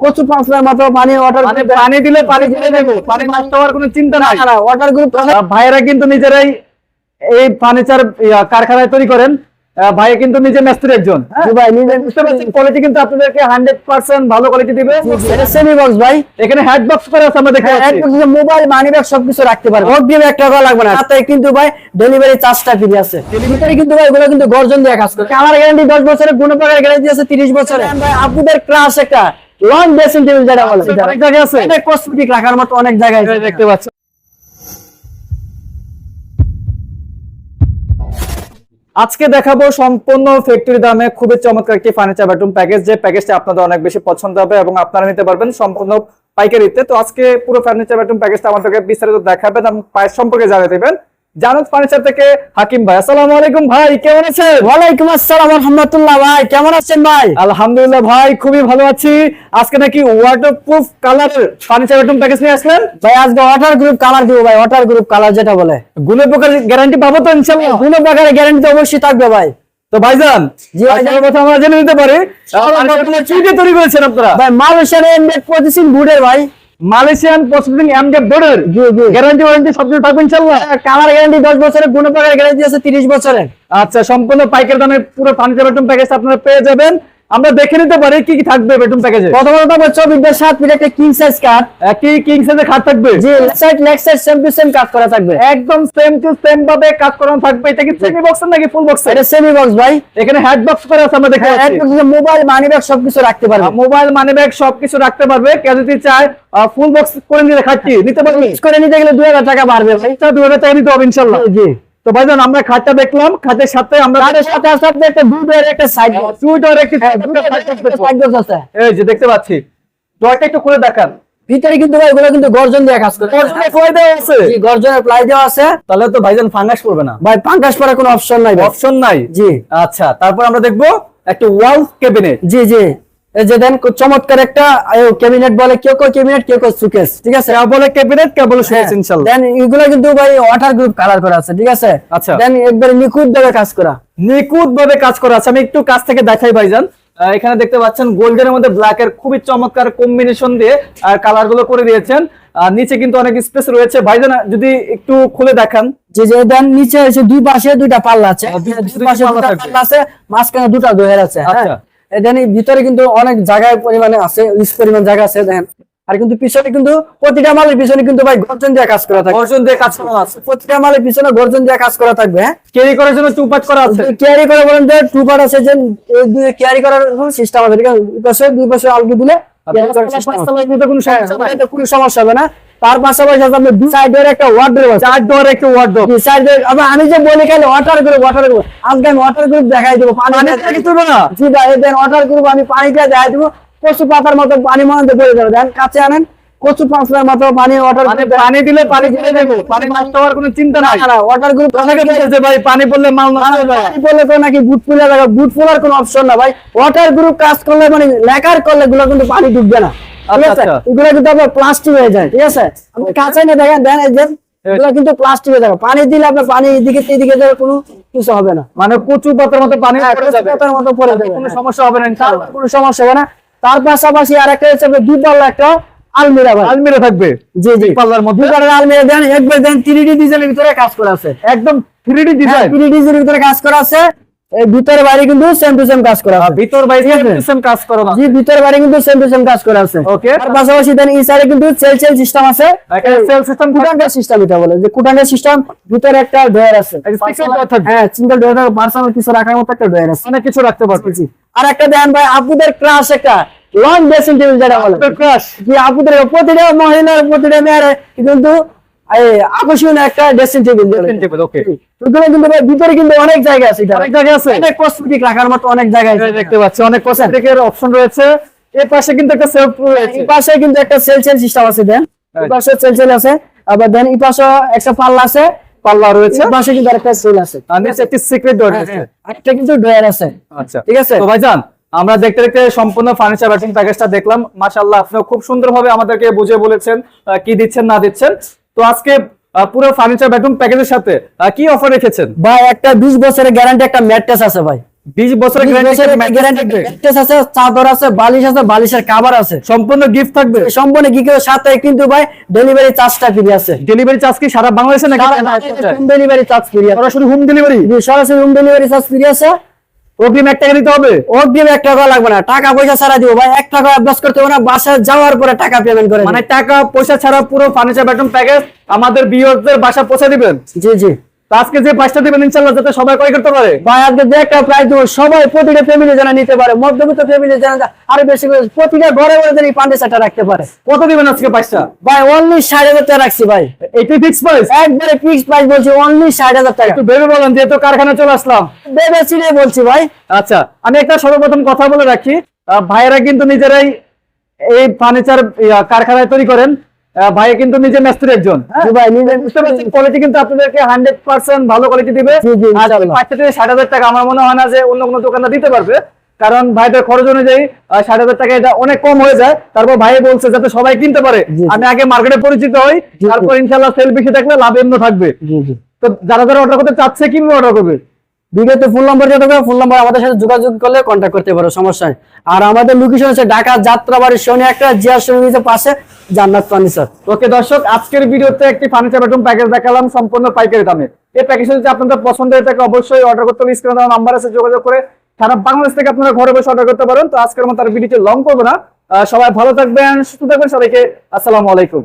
কচু পাঁচলার মাত্র পানি ওয়াটার মানে পানি দিলে পানি দেবো। পানি নষ্ট হওয়ার কোনো চিন্তা নাই। ওয়াটার গ্রুপ ভাইয়েরা কিন্তু নিজেরাই এই ফার্নিচার কারখানায় তৈরি করেন। ভাই কিন্তু নিজে মিস্ত্রি একজন। হ্যাঁ? ভাই নিজে বুঝতে পারছেন কোয়ালিটি কিন্তু আপনাদেরকে হান্ড্রেড পার্সেন্ট ভালো কোয়ালিটি দিবে। এটা সেমি বক্স ভাই। এখানে হেড বক্স করে আছে আমরা পাচ্ছি। মোবাইল মানি ব্যাগ সবকিছু রাখতে পারবে। অগ্রিম এক টাকা লাগবে না। তাতে কিন্তু ভাই ডেলিভারি চার্জটা ফ্রি আছে। ডেলিভারি কিন্তু ভাই এগুলো কিন্তু গর্জন দিয়ে কাজ করে। গ্যারান্টি 10 বছরের গুণপাকের গ্যারান্টি আছে 30 বছরের? ভাই আপনাদের ক্লাস একটা। লং ড্রেসিং টেবিল যেটা বলে অনেক জায়গায় আছে? এটা কসমেটিক রাখার মতো অনেক জায়গায় আছে। দেখতে পাচ্ছেন আজকে দেখাবো সম্পূর্ণ ফ্যাক্টরি দামে খুবই চমৎকার একটি ফার্নিচার বেডরুম প্যাকেজ যে প্যাকেজটা আপনাদের অনেক বেশি পছন্দ হবে এবং আপনারা নিতে পারবেন সম্পূর্ণ পাইকারিতে। তো আজকে পুরো ফার্নিচার বেডরুম প্যাকেজটা আমাদেরকে বিস্তারিত দেখাবেন এবং প্রাইস সম্পর্কে জানিয়ে দেবেন। জানুদ ফার্নিচার থেকে হাকিম ভাই। আসসালামু আলাইকুম ভাই কেমন আছেন? ওয়ালাইকুম আসসালাম রহমতুল্লাহ ভাই কেমন আছেন ভাই? আলহামদুলিল্লাহ ভাই খুবই ভালো আছি। আজকে নাকি ওয়াটারপ্রুফ কালারের ফার্নিচার বেডরুম প্যাকেজ নিয়ে আসলেন? ভাই আজকে ওয়াটার গ্রুপ কালার দিব ভাই ওয়াটার গ্রুপ কালার যেটা বলে। গুণে প্রকার গ্যারান্টি পাবো তো প্রকারের গ্যারান্টি তো অবশ্যই থাকবে ভাই। তো ভাইজান জি ভাই। কথা আমরা জেনে নিতে পারি। তৈরি করেছেন আপনারা? ভাই মালয়েশিয়ার বুডের ভাই। মালয়েশিয়ান প্রসেসিং এমডে বোর্ডের গ্যারান্টি ওয়ারেন্টি সব কিছু থাকবে ইনশাআল্লাহ কালার গ্যারান্টি 10 বছরের প্রকারের গ্যারান্টি আছে 30 বছরের। আচ্ছা সম্পূর্ণ পাইকারি দামে পুরো ফার্নিচার আইটেম প্যাকেজ আপনারা পেয়ে যাবেন। আমরা দেখে নিতে পারি কি কি থাকবে বেডরুম প্যাকেজে প্রথমত 24 বাই 7 ফিট একটা কিং সাইজ কাঠ কি কিং সাইজের খাট থাকবে? জি side leg side same to same cut করা থাকবে। একদম সেম টু সেম ভাবে কাজ করানো থাকবে। এটা কি সেমি বক্স নাকি ফুল বক্স এটা সেমি বক্স ভাই। এখানে হেড বক্স করে আছে আমরা দেখে পাচ্ছি। মোবাইল মানি ব্যাগ সবকিছু রাখতে পারবে। মোবাইল মানি ব্যাগ সবকিছু রাখতে পারবে। কেউ যদি চায় ফুল বক্স করে নিতে খাচ্ছি। নিতে পারবে? করে নিতে গেলে 2000 টাকা বাড়বে ভাই। এটা দু হাজার টাকা নিতে হবে ইনশাল্লাহ। জি। তো ভাইজান আমরা খাটটা দেখলাম খাটের সাথে আমরা কাঠের সাথে আপনার একটা দুধের একটা সাইড সুইটার একটি সাইড আছে। এই যে দেখতে পাচ্ছি। ডরটা একটু খুলে দেখান। ভিতরে কিন্তু ভাই এগুলো কিন্তু গর্জন দিয়ে কাজ করে। গর্জনের ফয় দেওয়া আছে? জি গর্জনের প্লাই দেওয়া আছে। তাহলে তো ভাইজান ফাঙ্গাস করবে না। ভাই পাঙ্কাশ পরে কোনো অপশন নাই অপশন নাই? জি। আচ্ছা তারপর আমরা দেখব একটা ওয়াল কেবিনেট জি জি। যে দেন চমৎকার একটা ক্যাবিনেট বলে কেউ কেউ ক্যাবিনেট কেউ কেউ সুকেস ঠিক আছে? কেউ বলে ক্যাবিনেট কেউ বলে সুইচ ইনশাল্লাহ। দেন এগুলো কিন্তু ভাই ওয়াটার গ্রুপ কালার করা আছে ঠিক আছে? আচ্ছা। দেন একবারে নিখুঁত ভাবে কাজ করা। নিখুঁত ভাবে কাজ করা আছে। আমি একটু কাছ থেকে দেখাই ভাইজান। এখানে দেখতে পাচ্ছেন গোল্ডের মধ্যে ব্ল্যাক এর খুবই চমৎকার কম্বিনেশন দিয়ে আর কালারগুলো করে দিয়েছেন। আর নিচে কিন্তু অনেক স্পেস রয়েছে। ভাইজান যদি একটু খুলে দেখান। যে যে দেন নিচে দুই পাশে দুইটা পাল্লা আছে। দুই- পাশে পাল্লা আছে মাঝখানে দুটা দোহের আছে হ্যাঁ। আচ্ছা। এই ভিতরে কিন্তু অনেক জায়গায় পরিমাণে আছে ইউজ পরিমাণ জায়গা আছে দেখেন। আর কিন্তু পিছনে কিন্তু প্রতিটা মালের পিছনে কিন্তু ভাই গর্জন দিয়ে কাজ করা থাকবে। অর্জন দিয়ে কাজ করা আছে। প্রতিটা মালের পিছনে গর্জন দিয়ে কাজ করা থাকবে হ্যাঁ? ক্যারি করার জন্য টু টুপাট করা আছে। ক্যারি করে বলেন যে টু পার্ট আছে যে ক্যারি করার সিস্টেম আছে। দুই পাশে দুই আলগি দিলে হ্যাঁ, কোনো সমস্যা হবে না। তার পাশাপাশি আছে আপনার দুই সাইডের একটা ওয়ার্ড্রোব আছে। চার ডোর একটা ওয়ার্ডরোব দুই সাইডের আমি যে বলি খালি ওয়াটার গ্রুপ ওয়াটার গ্রুপ আজকে আমি ওয়াটার গ্রুপ দেখাই দেবো পানি থেকে তুলবে না? জি ভাই দেন ওয়াটার গ্রুপ আমি পানিটা দেখাই দেবো। কচু পাতার মতো পানি মনে পড়ে যাবে। দেন কাছে আনেন। কচু পাঁচলার মতো পানি ওয়াটার মানে পানি দিলে পানি দেবো পানি নষ্ট হওয়ার কোনো চিন্তা নাই। ওয়াটার গ্রুপ অনেকে বলছে ভাই পানি পড়লে মাল যায়। পানি পড়লে তো নাকি বুট ফুলে বুট ফোলার কোনো অপশন না ভাই। ওয়াটার গ্রুপ কাজ করলে মানে লেখার করলে গুলো কিন্তু পানি ঢুকবে না। ঠিক আচ্ছা, আছে? আচ্ছা। এগুলো কিন্তু আপনার প্লাস্টিক হয়ে যায় ঠিক আছে? আপনি কাছে নিয়ে দেখেন দেন এই যে এগুলো কিন্তু প্লাস্টিক হয়ে যাবে। পানি দিলে আপনার পানি এদিকে এদিকে যাবে কোনো কিছু হবে না। মানে কচু পাতার মতো পানি হ্যাঁ, মতো পড়ে যাবে কোনো সমস্যা হবে না কোনো সমস্যা হবে না। তার পাশাপাশি আর একটা হচ্ছে আপনার দুই পাল্লা একটা আলমিরা ভাই। আলমিরা থাকবে? জি জি। পাল্লার মধ্যে? দুই আলমিরা দেন একবার দেন থ্রি ডি ডিজাইনের ভিতরে কাজ করা আছে। একদম three D design three D ডিজাইনের ভিতরে কাজ করা আছে। এই ভিতরে বাইরে কিন্তু সেম টু সেম কাজ করা আছে। ভিতর বাইরে ঠিক আছে। সিস্টেম কাজ করো জি ভিতরে বাইরে কিন্তু সেম টু সেম কাজ করা আছে। Okay. তার পাশাপাশি দেন এই সাইডে কিন্তু সেল সেল সিস্টেম আছে। একটা সেল সিস্টেম কুটাঙ্গের সিস্টেম এটা বলে। যে কুটাঙ্গের সিস্টেম ভিতরে একটা ডয়ার আছে। হ্যাঁ সিঙ্গেল ডয়ার পার্সোনাল কিছু রাখার মতো একটা ডয়ার আছে। অনেক কিছু রাখতে পারবে। জি আর একটা দেন ভাই আপুদের ক্রাশ একটা। লং ড্রেসিং টেবিল যেটা বলে। ক্রাশ যে আপুদের প্রতিটা মহিলার প্রতিটা মেয়ের কিন্তু আকর্ষণীয় একটা ড্রেসিং টেবিল টেবিল ওকে ওখানে কিন্তু ভিতরে কিন্তু অনেক জায়গা আছে অনেক জায়গা আছে। অনেক কসমেটিক রাখার মতো অনেক জায়গা আছে। দেখতে পাচ্ছি অনেক কসমেটিকের অপশন রয়েছে। এর পাশে কিন্তু একটা সেলফ রয়েছে। এই পাশে কিন্তু একটা সেল সেল সিস্টেম আছে দেন। এই পাশে সেল সেল আছে আবার দেন এই পাশে একটা পাল্লা আছে পাল্লা রয়েছে। পাশে কিন্তু একটা সেল আছে। আর নিচে একটি সিক্রেট ডোর রয়েছে। একটা কিন্তু ড্রয়ার আছে। আচ্ছা। ঠিক আছে? তো ভাইজান আমরা দেখতে দেখতে সম্পূর্ণ ফার্নিচার ব্যাটিং প্যাকেজটা দেখলাম। মাশাআল্লাহ আপনিও খুব সুন্দরভাবে আমাদেরকে বুঝিয়ে বলেছেন কি দিচ্ছেন না দিচ্ছেন। তো আজকে পুরো ফার্নিচার বেডরুম প্যাকেজের সাথে কি অফার রেখেছেন? ভাই একটা 20 বছরের গ্যারান্টি একটা ম্যাট্রেস আছে ভাই। বিশ বছরের বিশ guarantee গ্যারান্টি। ম্যাট্রেস আছে চাদর আছে বালিশ আছে বালিশের কাভার আছে। সম্পূর্ণ গিফট থাকবে? সম্পূর্ণ কি কেউ সাথে কিন্তু ভাই ডেলিভারি চার্জটা ফ্রি আছে। ডেলিভারি চার্জ কি সারা বাংলাদেশে নাকি হোম ডেলিভারি চার্জ ফ্রি আছে। সরাসরি হোম ডেলিভারি সরাসরি হোম ডেলিভারি চার্জ ফ্রি আছে। অগ্রিম এক টাকা দিতে হবে? অগ্রিম এক টাকা লাগবে না। টাকা পয়সা ছাড়া দিব ভাই। এক টাকা অ্যাডভান্স করতে হবে না। বাসা যাওয়ার পরে টাকা পেমেন্ট করে মানে টাকা পয়সা ছাড়া পুরো ফার্নিচার বেডরুম প্যাকেজ আমাদের বিয়রদের বাসা পৌঁছে দিবেন? জি জি। তো আজকে যে পাঁচটা দিবেন ইনশাল্লাহ যাতে সবাই ক্রয় করতে পারে। ভাই আজকে যে একটা প্রাইস দেবো সবাই প্রতিটা ফ্যামিলি নিতে পারে মধ্যবিত্ত ফ্যামিলি আরও বেশি করে প্রতিটা ঘরে ঘরে যেন এই পান্ডেসাটা রাখতে পারে। কত দিবেন আজকে পাঁচটা ভাই অনলি ষাট হাজার টাকা রাখছি ভাই। এটি ফিক্স প্রাইস একবারে ফিক্স প্রাইস বলছি অনলি হাজার টাকা। একটু ভেবে বলেন যেহেতু কারখানা চলে আসলাম। ভেবে চিনে বলছি ভাই। আচ্ছা আমি একটা সর্বপ্রথম কথা বলে রাখি। ভাইয়েরা কিন্তু নিজেরাই এই ফার্নিচার কারখানায় তৈরি করেন। ভাই কিন্তু নিজে মিস্ত্রি একজন হ্যাঁ? ভাই নিজে কোয়ালিটি কিন্তু আপনাদেরকে হান্ড্রেড পার্সেন্ট ভালো কোয়ালিটি দিবে। আর ইনশাআল্লাহ। থেকে ষাট হাজার টাকা আমার মনে হয় না যে অন্য কোনো দোকানদার দিতে পারবে কারণ ভাইদের খরচ অনুযায়ী ষাট হাজার টাকা এটা অনেক কম হয়ে যায়। তারপর ভাই বলছে যাতে সবাই কিনতে পারে। আমি আগে মার্কেটে পরিচিত হই তারপর ইনশাল্লাহ সেল বেশি থাকলে লাভ এমন থাকবে। তো যারা যারা অর্ডার করতে চাচ্ছে কীভাবে অর্ডার করবে। ভিডিওতে ফোন নাম্বার দেবে ফোন নাম্বার আমাদের সাথে যোগাযোগ করলে কন্ট্যাক্ট করতে পারো, সমস্যা নেই। আর আমাদের লোকেশন হচ্ছে ঢাকা যাত্রাবাড়ি শনি একটা, জিয়া সমিতির পাশে জান্নাত ফার্নিচার ওকে দর্শক, আজকের ভিডিওতে একটি ফার্নিচার বেডরুম প্যাকেজ দেখালাম, সম্পূর্ণ পাইকারি দামে। এই প্যাকেজ যদি আপনাদের পছন্দ হয়ে থাকে অবশ্যই অর্ডার করতে হবে স্ক্রিনে দেওয়া নাম্বার আছে, যোগাযোগ করে সারা বাংলাদেশ থেকে আপনারা ঘরে বসে অর্ডার করতে পারেন। তো আজকের মতো আর ভিডিওটি লং করব না। সবাই ভালো থাকবেন, সুস্থ থাকবেন, সবাইকে আসসালামু আলাইকুম।